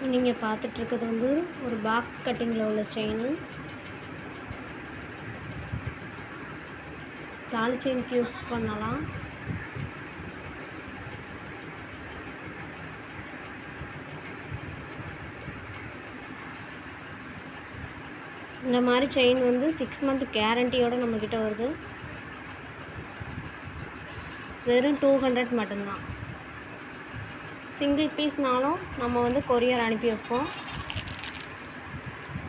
நீங்கள் பார்த்துட்ருக்கிறது வந்து ஒரு பாக்ஸ் கட்டிங்கில் உள்ள செயின் தாலி செயினுக்கு யூஸ் பண்ணலாம். இந்த மாதிரி செயின் வந்து சிக்ஸ் மந்த் கேரண்டியோடு நம்மக்கிட்ட வருது. வெறும் டூ ஹண்ட்ரட் மட்டும்தான். சிங்கிள் பீஸ்னாலும் நம்ம வந்து கொரியர் அனுப்பி வைப்போம்.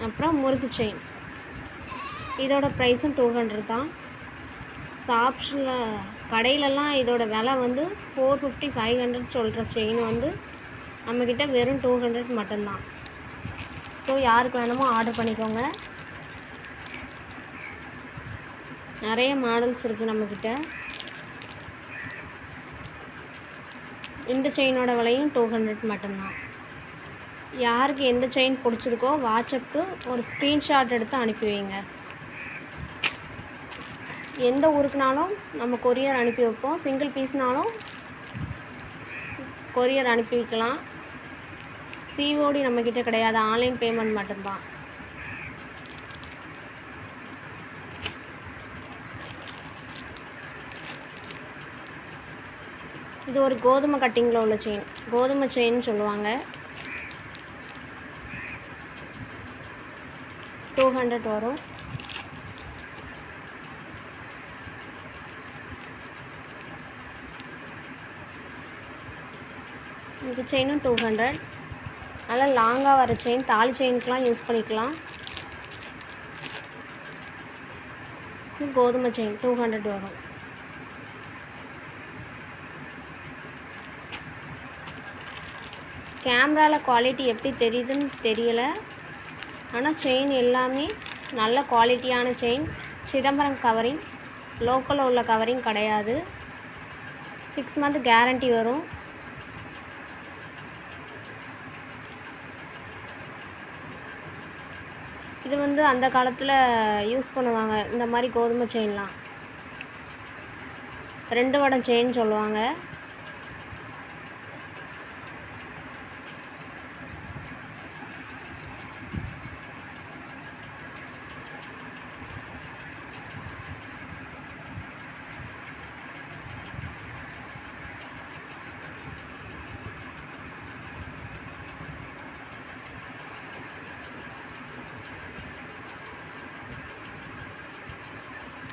அப்புறம் முறுக்கு செயின். இதோட ப்ரைஸும் டூ ஹண்ட்ரட் தான். ஷாப்ஸில் கடையிலலாம் இதோட விலை வந்து ஃபோர் ஃபிஃப்டி ஃபைவ் ஹண்ட்ரட் சொல்கிற செயின் வந்து நம்மக்கிட்ட வெறும் டூ ஹண்ட்ரட் மட்டும்தான். ஸோ யாருக்கு வேணுமோ ஆர்டர் பண்ணிக்கோங்க. நிறைய மாடல்ஸ் இருக்குது நம்மக்கிட்ட இந்த செயினோட விலையும் டூ ஹண்ட்ரட் மட்டும்தான். யாருக்கு எந்த செயின் பிடிச்சிருக்கோ வாட்ஸ்அப்புக்கு ஒரு ஸ்க்ரீன்ஷாட் எடுத்து அனுப்பி வைங்க. எந்த ஊருக்குனாலும் நம்ம கொரியர் அனுப்பி வைப்போம். சிங்கிள் பீஸ்னாலும் கொரியர் அனுப்பி வைக்கலாம். சிஓடி நம்மக்கிட்ட கிடையாது. ஆன்லைன் பேமெண்ட் மட்டும்தான். இது ஒரு கோதுமை கட்டிங்கில் உள்ள செயின் கோதுமை செயின் சொல்லுவாங்க. டூ ஹண்ட்ரட் வரும். இந்த செயினும் டூ ஹண்ட்ரட் நல்லா லாங்காக வர செயின் தாலி செயினுக்கெலாம் யூஸ் பண்ணிக்கலாம். கோதுமை செயின் டூ ஹண்ட்ரட் வரும். கேமராவில் குவாலிட்டி எப்படி தெரியுதுன்னு தெரியல. ஆனால் செயின் எல்லாமே நல்ல குவாலிட்டியான செயின் சிதம்பரம் கவரிங் லோக்கலில் உள்ள கவரிங் கிடையாது. சிக்ஸ் மந்த் கேரண்டி வரும். இது வந்து அந்த காலத்தில் யூஸ் பண்ணுவாங்க. இந்த மாதிரி கோதுமை செயின்லாம் ரெண்டு வடம் செயின் சொல்லுவாங்க.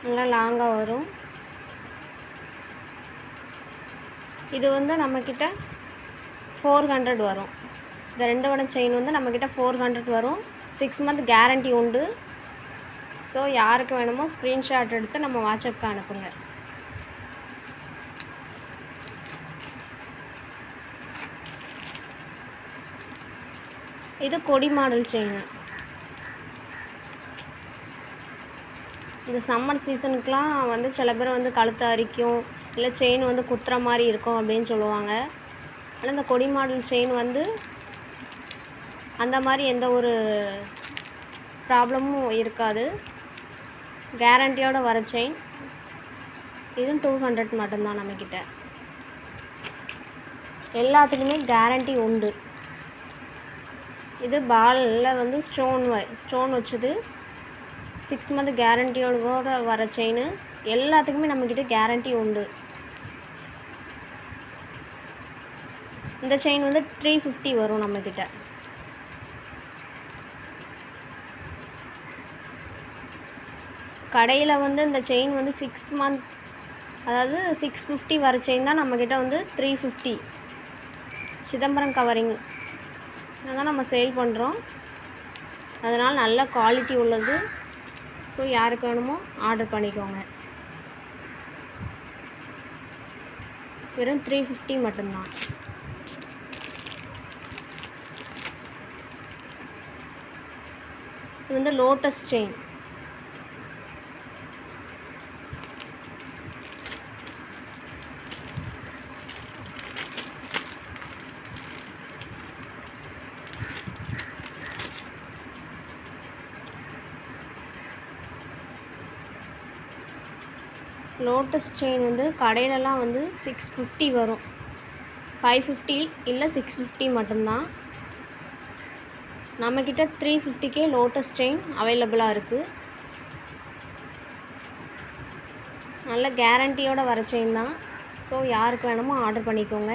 நல்லா லாங்காக வரும். இது வந்து நம்மக்கிட்ட ஃபோர் ஹண்ட்ரட் வரும். இந்த ரெண்டு வடம் செயின் வந்து நம்மக்கிட்ட ஃபோர் ஹண்ட்ரட் வரும். சிக்ஸ் மந்த் கேரண்டி உண்டு. ஸோ யாருக்கு வேணுமோ ஸ்க்ரீன்ஷாட் எடுத்து நம்ம வாட்ஸ்அப்க்கு அனுப்புங்க. இது கொடி மாடல் செயின் இந்த சம்மர் சீசனுக்குலாம் வந்து சில பேர் வந்து கழுத்தை அரிக்கும் இல்லை செயின் வந்து குத்துற மாதிரி இருக்கும் அப்படின்னு சொல்லுவாங்க. ஆனால் இந்த கொடி மாடல் செயின் வந்து அந்த மாதிரி எந்த ஒரு ப்ராப்ளமும் இருக்காது. கேரண்டியோட வர செயின் இதுவும் டூ ஹண்ட்ரட் மட்டும்தான் நம்மக்கிட்ட எல்லாத்துக்குமே கேரண்டி உண்டு. இது பாலில் வந்து ஸ்டோன் ஸ்டோன் வச்சது சிக்ஸ் மந்த் கேரண்டியோட வர செயின் எல்லாத்துக்குமே நம்மக்கிட்ட கேரண்டி உண்டு. இந்த செயின் வந்து த்ரீ ஃபிஃப்டி வரும் நம்மக்கிட்ட கடையில் வந்து இந்த செயின் வந்து சிக்ஸ் மந்த் அதாவது சிக்ஸ் ஃபிஃப்டி வர செயின் தான் நம்மக்கிட்ட வந்து த்ரீ ஃபிஃப்டி சிதம்பரம் கவரிங் தான் நம்ம சேல் பண்ணுறோம் அதனால் நல்ல குவாலிட்டி உள்ளது. ஸோ யாருக்கு வேணுமோ ஆர்டர் பண்ணிக்கோங்க. வெறும் த்ரீ ஃபிஃப்டி மட்டும்தான். இது வந்து லோட்டஸ் செயின் லோட்டஸ் செயின் வந்து கடையிலலாம் வந்து சிக்ஸ் ஃபிஃப்டி வரும். ஃபைவ் ஃபிஃப்டி இல்லை சிக்ஸ் ஃபிஃப்டி மட்டும்தான். நம்மக்கிட்ட த்ரீ ஃபிஃப்டிக்கே லோட்டஸ் செயின் அவைலபிளாக இருக்குது நல்ல கேரண்டியோட வர செயின் தான். ஸோ யாருக்கு வேணுமோ ஆர்டர் பண்ணிக்கோங்க.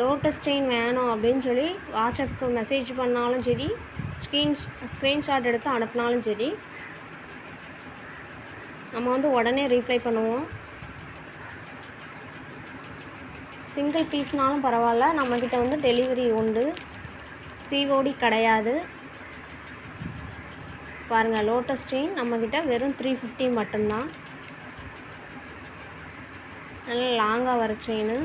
லோட்டஸ் செயின் வேணும் அப்படின்னு சொல்லி வாட்ஸ்அப்புக்கு மெசேஜ் பண்ணாலும் சரி ஸ்க்ரீன் ஸ்க்ரீன்ஷாட் எடுத்து அனுப்புனாலும் சரி நம்ம வந்து உடனே ரீப்ளை பண்ணுவோம். சிங்கிள் பீஸ்னாலும் பரவாயில்ல நம்மக்கிட்ட வந்து டெலிவரி உண்டு. சிஓடி கிடையாது. பாருங்கள் லோட்டஸ் செயின் நம்மக்கிட்ட வெறும் த்ரீ ஃபிஃப்டி மட்டும்தான். நல்லா லாங்காக வர செயின்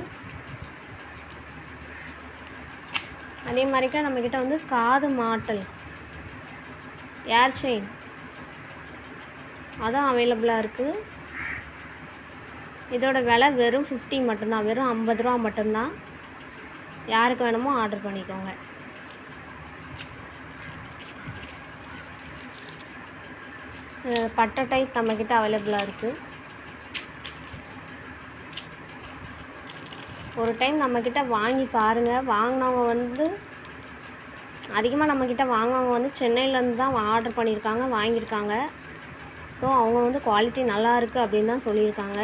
அதே மாதிரிக்கா நம்மக்கிட்ட வந்து காது மாட்டல். ஏர் செயின் அதுவும் அவைலபிளாக இருக்குது இதோட விலை வெறும் ஃபிஃப்டி மட்டும்தான். வெறும் ஐம்பது ரூபா மட்டும்தான். யாருக்கு வேணுமோ ஆர்டர் பண்ணிக்கோங்க. பட்டை டைப் நம்மக்கிட்ட அவைலபிளாக இருக்குது ஒரு டைம் நம்மக்கிட்ட வாங்கி பாருங்கள் வாங்கினவங்க வந்து அதிகமாக நம்மக்கிட்ட வாங்கினவங்க வந்து சென்னையிலேருந்து தான் ஆர்டர் பண்ணியிருக்காங்க வாங்கியிருக்காங்க. ஸோ அவங்க வந்து குவாலிட்டி நல்லா இருக்குது அப்படின்னு தான் சொல்லியிருக்காங்க.